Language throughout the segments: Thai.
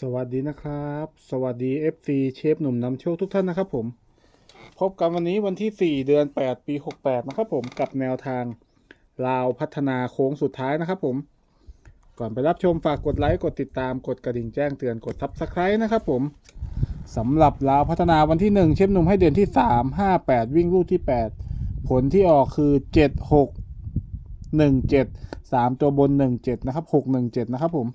สวัสดีนะครับ สวัสดี FC เชฟหนุ่มนำโชคทุกท่านนะครับผม พบกันวันนี้วันที่ 4 เดือน 8 ปี 68 นะครับผมกับแนวทางลาวพัฒนาโค้งสุดท้ายนะครับผม ก่อนไปรับชมฝากกดไลค์ กดติดตามกดกระดิ่งแจ้งเตือนกด Subscribe นะครับผมสำหรับลาวพัฒนาวันที่ 1 เชฟหนุ่มให้เดือนที่ 3 5 8 วิ่งลูกที่ 8 ผลที่ออกคือ 7 6 1 7 3 ตัวบน 1 7 นะครับ 6 1 7 นะครับผม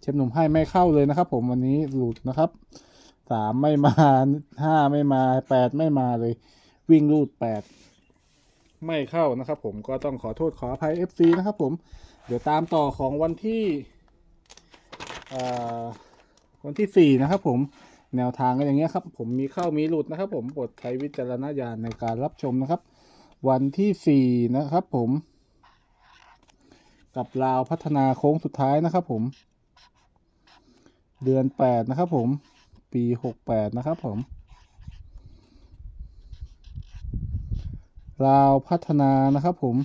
เชฟหนุ่มให้ไม่เข้าเลยนะครับ ผมวันนี้หลุดนะครับสามไม่มาห้าไม่มาแปดไม่มาเลย วิ่งรูดแปดไม่เข้านะครับ ผมก็ต้องขอโทษขออภัย FC นะครับ ผมเดี๋ยวตามต่อของวันที่วันที่สี่นะครับผมแนวทางก็อย่างเงี้ยครับ ผมมีเข้ามีหลุดนะครับ ผมโปรดใช้วิจารณญาณในการรับชมนะครับ วันที่สี่นะครับ ผม กับลาวพัฒนาโค้งสุดท้ายนะครับ ผม เดือนแปดนะครับผม ปีหกแปดนะครับผมลาวพัฒนานะครับผม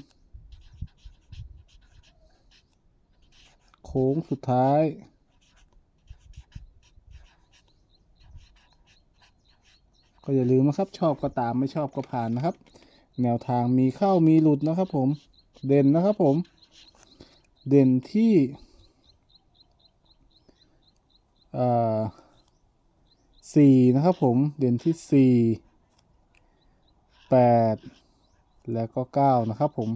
โค้งสุดท้ายก็อย่าลืมนะครับ ชอบก็ตามไม่ชอบก็ผ่านนะครับ แนวทางมีเข้ามีหลุดนะครับผม เด่นนะครับผม เด่นที่ สี่นะครับผมเด่นที่สี่แปดแล้วก็เก้านะครับผม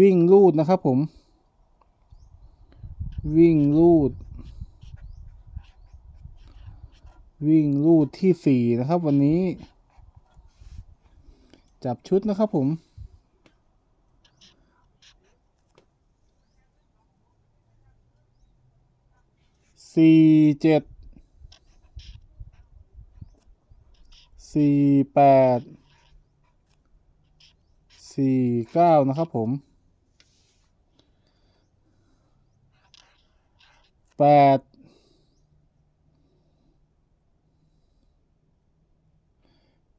วิ่งลูดนะครับผม วิ่งลูด วิ่งลูดที่สี่นะครับวันนี้ จับชุดนะครับผม สี่เจ็ดสี่แปดสี่เก้านะครับผมแปด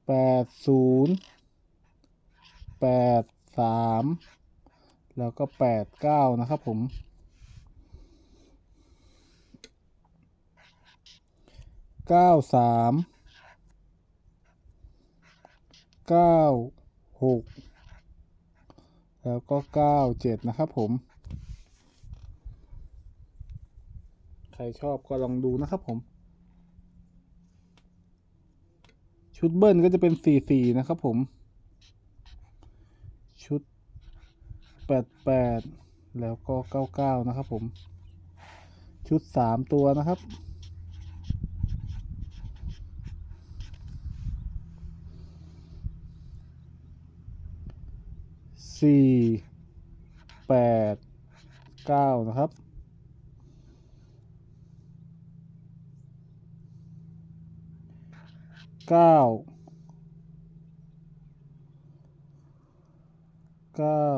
แปดศูนย์แปดสามแล้วก็แปดเก้านะครับผม เก้าสามเก้าหกแล้วก็เก้าเจ็ดนะครับผม ใครชอบก็ลองดูนะครับผม ชุดเบิ้ลก็จะเป็นสี่สี่นะครับผม ชุดแปดแปดแล้วก็เก้าเก้านะครับผม ชุดสามตัวนะครับ สี่แปดเก้านะครับ เก้า เก้า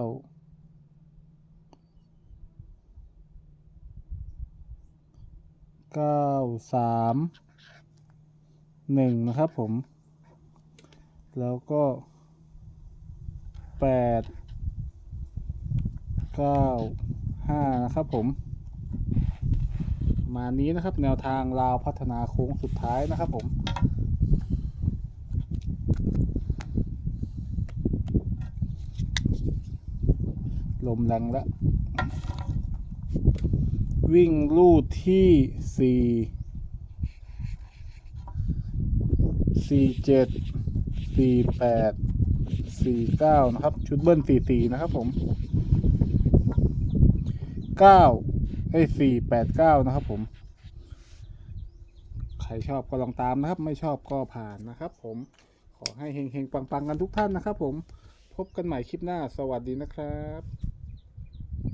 เก้าสามหนึ่งนะครับผม แล้วก็แปด เก้าห้านะครับผม มานี้นะครับแนวทางลาวพัฒนาโค้งสุดท้ายนะครับผมลมแรงแล้ว วิ่งลูดที่สี่สี่เจ็ดสี่แปดสี่เก้านะครับ ชุดเบิ้ลสี่สี่นะครับผม เก้าไอ้สี่แปดเก้านะครับผม ใครชอบก็ลองตามนะครับ ไม่ชอบก็ผ่านนะครับ ผมขอให้เฮงๆปังๆกันทุกท่านนะครับ ผมพบกันใหม่คลิปหน้า สวัสดีนะครับ